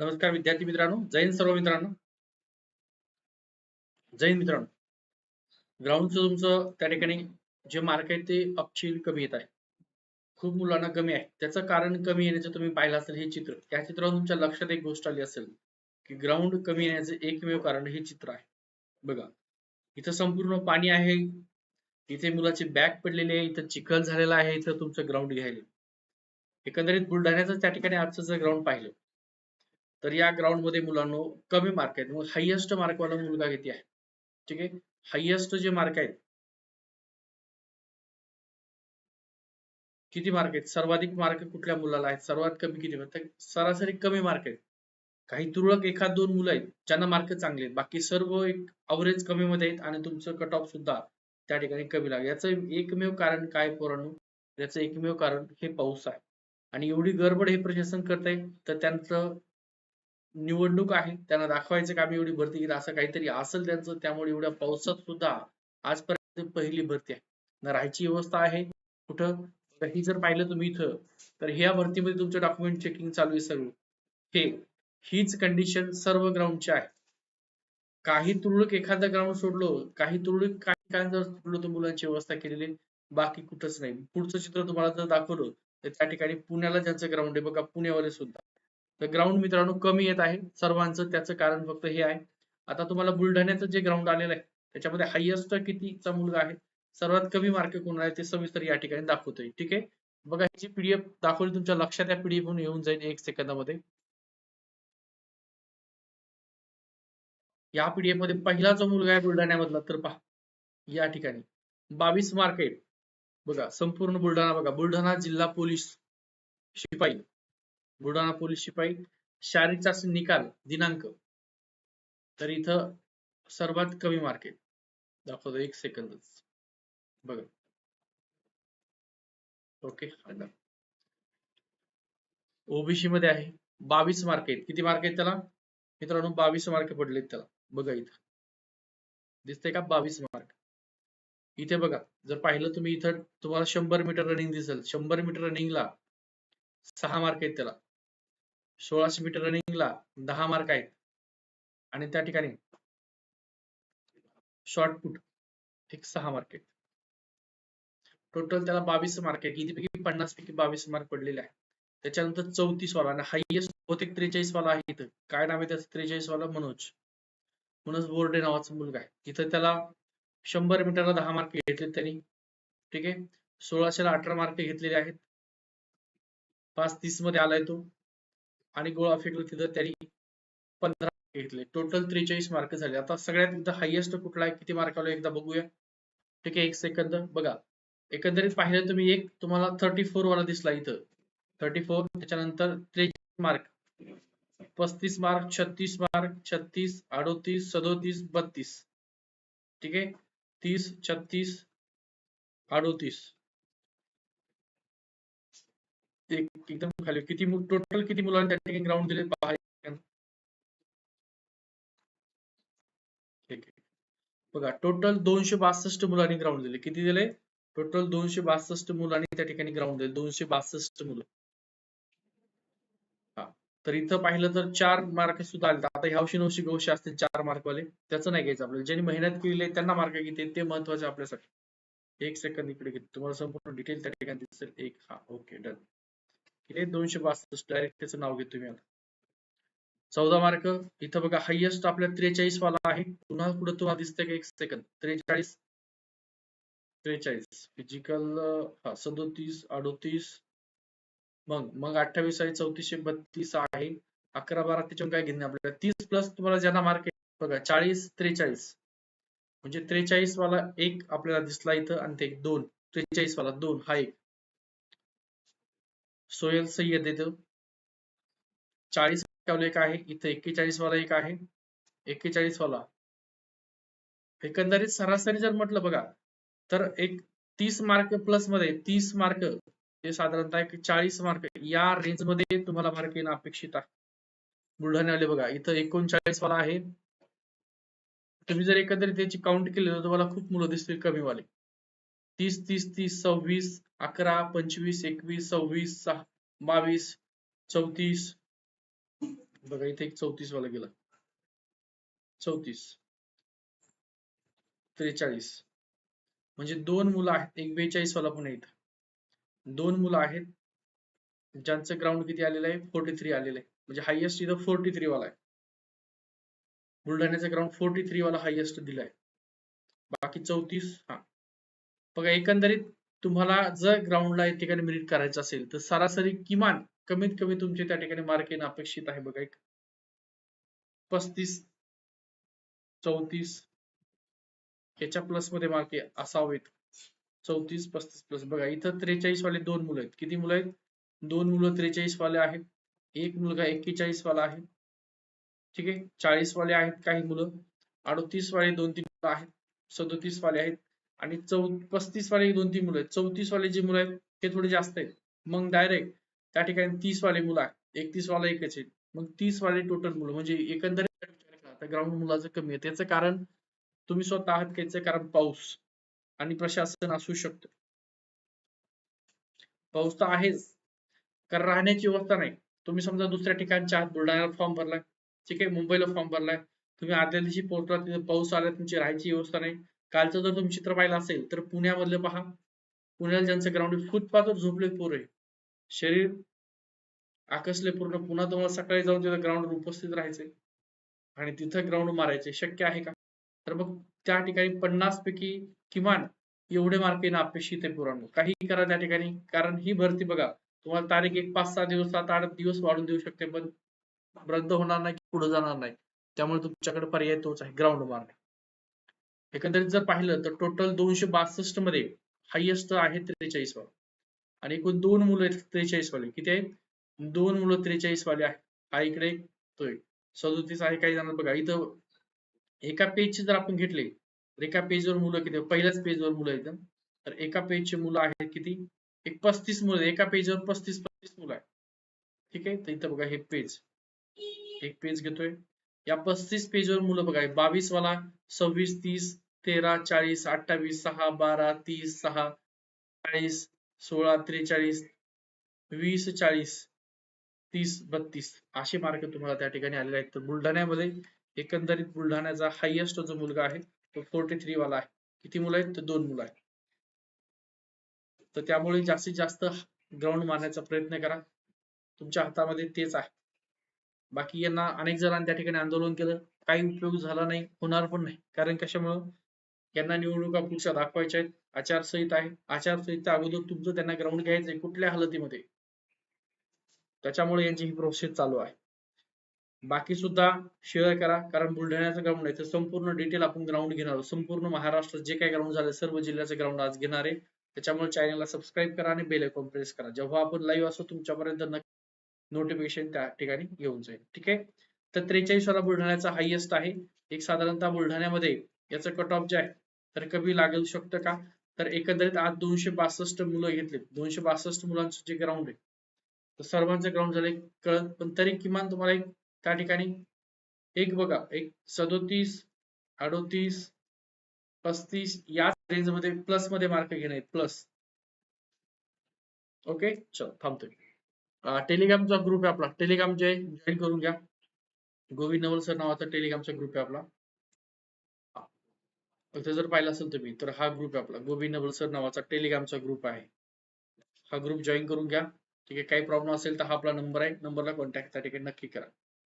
नमस्कार विद्यार्थी मित्रांनो जैन सर्व मित्रांनो. जैन मित्रांनो. ग्राउंडचं तुमचं त्या ठिकाणी जे मार्क आहे ते अपशील कमी येत आहे. खूप मुलांना कमी आहे. त्याचं कारण कमी येण्याचं तुम्ही पाहिलं असेल हे चित्र. त्या चित्रावर तुमच्या लक्षात एक गोष्ट आली असेल की ग्राउंड कमी येण्याचं एकमेव कारण हे चित्र आहे. बघा इथं संपूर्ण पाणी आहे. इथे मुलाची बॅग पडलेली आहे. इथं चिखल झालेला आहे. इथं तुमचं ग्राउंड घ्यायला. एकंदरीत बुलढाण्याचं त्या ठिकाणी आजचं जर ग्राउंड पाहिलं तर या ग्राउंडमध्ये मुलांनो कमी मार्क आहेत. मग हायएस्ट मार्कवाला मुलगा किती आहे? ठीक आहे? हायएस्ट जे मार्क आहेत किती मार्क आहेत? सर्वाधिक मार्क कुठल्या मुलाला आहेत? सर्वात कमी किती तर सरासरी कमी मार्क आहेत. काही तुरळक एखाद दोन मुलं आहेत ज्यांना मार्क चांगले आहेत. बाकी सर्व एक अवरेज कमी मध्ये आहेत आणि तुमचं कट ऑफ सुद्धा त्या ठिकाणी कमी लागेल. याचं एकमेव कारण काय पोरांनो? याचं एकमेव कारण हे पाऊस आहे. आणि एवढी गडबड हे प्रशासन करत आहे तर त्यांचं निवडणूक आहे त्यांना दाखवायचं का आम्ही एवढी भरती केली असं काहीतरी असेल त्यांचं त्यामुळे एवढ्या पावसात सुद्धा आजपर्यंत पहिली भरती आहे. ना राहायची व्यवस्था आहे कुठं? तर ही जर पाहिलं तुम्ही इथं तर ह्या भरतीमध्ये तुमचं डॉक्युमेंट चेकिंग चालू आहे सर्व हे हीच कंडिशन सर्व ग्राउंडची आहे. काही तुरळक एखादं ग्राउंड सोडलं काही तुरळक काही काय जर सोडलं तर मुलांची व्यवस्था केलेली बाकी कुठंच नाही. पुढचं चित्र तुम्हाला जर दाखवलं तर त्या ठिकाणी पुण्याला ज्यांचं ग्राउंड आहे बघा पुण्यावाले सुद्धा. तर ग्राउंड मित्रांनो कमी येत आहे. सर्वांचं त्याचं कारण फक्त हे आहे. आता तुम्हाला बुलढाण्याचं जे ग्राउंड आलेलं आहे त्याच्यामध्ये हायएस्ट कितीचा मुलगा आहे? सर्वात कमी मार्क कोण आहे ते सविस्तर या ठिकाणी दाखवतोय. ठीक आहे? बघा ही पीडीएफ दाखवली तुमच्या लक्षात या पीडीएफ म्हणून येऊन जाईल एक सेकंदामध्ये. या पीडीएफमध्ये पहिला जो मुलगा आहे बुलढाण्यामधला तर पहा या ठिकाणी. बावीस मार्क आहे बघा संपूर्ण बुलढाणा बघा. बुलढाणा जिल्हा पोलीस शिपाई. बुलढाणा पोलीस शिपाई शारीरिक चाचणी निकाल दिनांक. तर इथं सर्वात कमी मार्क आहे दाखवतो एक सेकंदच बघा. ओके ओबीसी मध्ये आहे. बावीस मार्क आहेत. किती मार्क आहेत त्याला? मित्रांनो बावीस मार्क पडलेत त्याला. बघा इथं. दिसतंय का? बावीस मार्क इथे बघा. जर पाहिलं तुम्ही इथं तुम्हाला शंभर मीटर रनिंग दिसेल. शंभर मीटर रनिंगला सहा मार्क आहेत त्याला. सोळाशे मीटर रनिंगला दहा मार्क आहेत. आणि त्या ठिकाणी शॉर्टपुट एक सहा मार्क आहेत. टोटल त्याला बावीस मार्क आहेत. कितीपैकी? पन्नास पैकी बावीस मार्क पडलेले आहेत. त्याच्यानंतर चौतीस वाला आणि हायएस्ट बहुतेक त्रेचाळीस वाला आहे इथं. काय नाव आहे त्याचं? त्रेचाळीस वाला मनोज. मनोज बोर्डे नावाचा मुलगा आहे. इथं त्याला शंभर मीटरला दहा मार्क घेतले त्यांनी. ठीक आहे? सोळाशेला अठरा मार्क घेतलेले आहेत. पाच तीसमध्ये आलाय तो. आणि गोळा फेकला तिथं त्यांनी पंधरा घेतले. टोटल त्रेचाळीस मार्क झाले. आता सगळ्यात एकदा हायएस्ट कुठला आहे? किती मार्क आलो? एकदा बघूया. ठीक आहे एक सेकंद बघा. एकंदरीत पाहिलं तुम्ही एक तुम्हाला थर्टी फोर वाला दिसला इथं. थर्टी फोर त्याच्यानंतर त्रेचाळीस मार्क पस्तीस मार्क छत्तीस मार्क छत्तीस अडोतीस सदोतीस बत्तीस. ठीक आहे? तीस छत्तीस अडोतीस. एकदम खाली. किती टोटल किती मुलांना त्या ठिकाणी ग्राउंड दिले पहा ठीक आहे. बघा टोटल दोनशे बासष्ट मुलांनी ग्राउंड दिले. किती दिले? टोटल दोनशे बासष्ट मुलांनी त्या ठिकाणी ग्राउंड दिले. दोनशे बासष्ट मुलं. हा. तर इथं पाहिलं तर चार मार्क सुद्धा आले आता ह्यावशी नऊशे गोष्टी असतील चार मार्क वाले त्याचं नाही घ्यायचं आपल्याला. ज्यांनी मेहनत केली आहे त्यांना मार्क किती ते महत्त्वाचे आपल्यासाठी. एक सेकंद इकडे घेतो. तुम्हाला संपूर्ण डिटेल त्या ठिकाणी दिसेल. एक हा ओके डन हे दोनशे बासष्ट डायरेक्ट त्याचं नाव घेतो मी आता. चौदा मार्क इथं बघा हायएस्ट आपल्या त्रेचाळीस वाला आहे. पुन्हा पुढे तुम्हाला दिसतंय का एक सेकंद त्रेचाळीस. त्रेचाळीस. फिजिकल हा सदोतीस अडोतीस. मग मग अठ्ठावीस आहे चौतीसशे बत्तीस आहे. अकरा बारा त्याच्यावर काय घेणे आपल्याला? तीस प्लस तुम्हाला ज्यांना मार्क बघा चाळीस त्रेचाळीस. म्हणजे त्रेचाळीस वाला एक आपल्याला दिसला इथं आणि ते दोन. त्रेचाळीस वाला दोन हा एक. सोयल सय्यद येतं चाळीस एक आहे इथं एक्केचाळीस वाला एक आहे. एक्केचाळीस वाला एकंदरीत सरासरी जर म्हटलं बघा तर एक तीस मार्क प्लसमध्ये तीस मार्क ते साधारणतः एक चाळीस मार्क या रेंजमध्ये तुम्हाला मार्क येणं अपेक्षित आहे. बुलढाण्यावाले बघा इथं एकोणचाळीस वाला आहे. तुम्ही जर एकंदरीत त्याची काउंट केली तर तुम्हाला खूप मुलं दिसतील कमी वाले तीस तीस तीस सव्वीस अकरा पंचवीस एकवीस सव्वीस सहा बावीस चौतीस. बघा इथे एक चौतीस वाला गेला. चौतीस. त्रेचाळीस. म्हणजे दोन मुलं आहेत एक बेचाळीस वाला पण इथं दोन मुलं आहेत ज्यांचं ग्राउंड किती आलेलं आहे? फोर्टी थ्री आलेलं आहे. म्हणजे हायएस्ट इथं फोर्टी थ्री वाला आहे. बुलढाण्याचा ग्राउंड फोर्टी थ्री वाला हायएस्ट दिलाय. बाकी चौतीस हा. बघा एकंदरीत तुम्हाला जर ग्राउंडला या ठिकाणी मिनिट करायचं असेल तर सरासरी किमान कमीत कमी तुमचे त्या ठिकाणी मार्क येणं अपेक्षित आहे बघा एक. पस्तीस चौतीस याच्या प्लसमध्ये मार्क असावेत. चौतीस पस्तीस प्लस बघा इथं त्रेचाळीस वाले दोन मुलं आहेत. किती मुलं आहेत? दोन मुलं त्रेचाळीस वाले आहेत. एक मुलगा एक्केचाळीस वाला आहे. ठीक आहे? चाळीस वाले आहेत काही मुलं. अडतीस वाले दोन तीन मुलं आहेत. सदोतीस वाले आहेत. आणि चौ पस्तीस वाले दोन तीन मुलं आहेत. चौतीस वाले जे मुलं आहेत ते थोडे जास्त आहेत. मग डायरेक्ट त्या ठिकाणी तीस वाले मुलं आहेत. एकतीस वाला एकच आहे. मग तीस वाले टोटल मुलं म्हणजे एकंदरीत ग्राउंड मुलाचं कमी आहे. त्याचं कारण तुम्ही स्वतः आहात त्याचं कारण पाऊस आणि प्रशासन असू शकतं. पाऊस तर आहेच कारण राहण्याची व्यवस्था नाही. तुम्ही समजा दुसऱ्या ठिकाणच्या आहात बुलढाण्याला फॉर्म भरलाय ठीक आहे मुंबईला फॉर्म भरलाय तुम्ही आदल्या दिवशी पोहोचला तिथे पाऊस आला तुमची राहायची व्यवस्था नाही. कालचं जर तुम्ही चित्र पाहिलं असेल तर पुण्यामधलं पहा. पुण्याला ज्यांचं ग्राउंड फुटपाथवर झोपले पोरे शरीर आकसले पूर्ण. पुन्हा तुम्हाला सकाळी जाऊन तिथं ग्राउंडवर उपस्थित राहायचे आणि तिथं ग्राउंड मारायचे शक्य आहे का? तर मग त्या ठिकाणी पन्नास पैकी किमान एवढे मार्क येणं अपेक्षित आहे पुराण काही करा त्या ठिकाणी. कारण ही भरती बघा. तुम्हाला तारीख एक पाच सहा दिवस सात आठ दिवस वाढून देऊ शकते. पण रद्द होणार नाही पुढे जाणार नाही. त्यामुळे तुमच्याकडे पर्याय तोच आहे ग्राउंड मारणे. एकंदरीत जर पाहिलं तर टोटल दोनशे बासष्टमध्ये हायेस्ट आहे त्रेचाळीस वाले आणि एकूण दोन मुलं आहेत त्रेचाळीस वाले किती आहेत? दोन मुलं त्रेचाळीस वाले आहेत. हा इकडे तो सदोतीस आहे काही जाणार बघा. इथं एका पेजचे जर आपण घेतले तर एका पेजवर मुलं किती पहिल्याच पेजवर मुलं आहेत तर एका पेजचे मुलं आहेत किती? एक पस्तीस मुलं एका पेजवर पस्तीस पस्तीस मुलं आहेत. ठीक आहे? तर इथं बघा हे पेज एक पेज घेतोय. या पस्तीस पेजवर मुलं बघा बावीस वाला सव्वीस तीस तेरा चाळीस अठ्ठावीस सहा बारा तीस सहा चाळीस सोळा त्रेचाळीस वीस चाळीस तीस बत्तीस असे मार्क तुम्हाला त्या ठिकाणी आलेले आहेत. तर बुलढाण्यामध्ये एकंदरीत बुलढाण्याचा हायएस्ट जो मुलगा आहे तो फोर्टी थ्री वाला आहे. किती मुलं आहेत? तर दोन मुलं आहेत. तर त्यामुळे जास्तीत जास्त ग्राउंड मारण्याचा प्रयत्न करा. तुमच्या हातामध्ये तेच आहे. बाकी यांना अनेक जणांनी त्या ठिकाणी आंदोलन केलं. काही उपयोग झाला नाही होणार पण नाही. कारण कशामुळं? यांना निवडणुका पुढच्या दाखवायच्या आहेत. आचारसंहिता आहे. आचारसंहिता अगोदर तुमचं त्यांना ग्राउंड घ्यायचंय कुठल्या हालतीमध्ये. त्याच्यामुळे यांची ही प्रोसेस चालू आहे. बाकी सुद्धा शेअर करा. कारण बुलढाण्याचं ग्राउंड आहे. तर संपूर्ण डिटेल आपण ग्राउंड घेणार आहोत. संपूर्ण महाराष्ट्रात जे काही ग्राउंड झालं सर्व जिल्ह्याचं ग्राउंड आज घेणार आहे. त्याच्यामुळे चॅनलला सबस्क्राईब करा आणि बेल आयकॉन प्रेस करा. जेव्हा आपण लाईव्ह असो तुमच्यापर्यंत नोटिफिकेशन त्या ठिकाणी येऊन जाईल. ठीक आहे? तर त्रेचाळीस वाला बुलढाण्याचा हायएस्ट आहे. एक साधारणतः बुलढाण्यामध्ये याचं कट ऑफ जे आहे तर कमी लागू शकतं का? तर एकंदरीत आज दोनशे बासष्ट मुलं घेतले दोनशे बासष्ट मुलांचं जे ग्राउंड आहे तर सर्वांचं ग्राउंड झालं कळत पण तरी किमान तुम्हाला एक त्या ठिकाणी एक बघा एक सदोतीस अडोतीस पस्तीस याच रेंजमध्ये प्लसमध्ये मार्क घेणे प्लस ओके चल थांबतोय. टेलिग्रामचा ग्रुप आहे आपला. टेलिग्राम जे जॉईन करून घ्या. गोविंद नवल सर नावाचा टेलिग्रामचा ग्रुप आहे आपला. इथे जर पाहिलं असेल तुम्ही तर हा ग्रुप आहे आपला. गोविंद नवल सर नावाचा टेलिग्रामचा ग्रुप आहे. हा ग्रुप जॉईन करून घ्या. ठीक आहे काही प्रॉब्लेम असेल तर हा आपला नंबर आहे. नंबरला कॉन्टॅक्ट त्या ठिकाणी नक्की करा.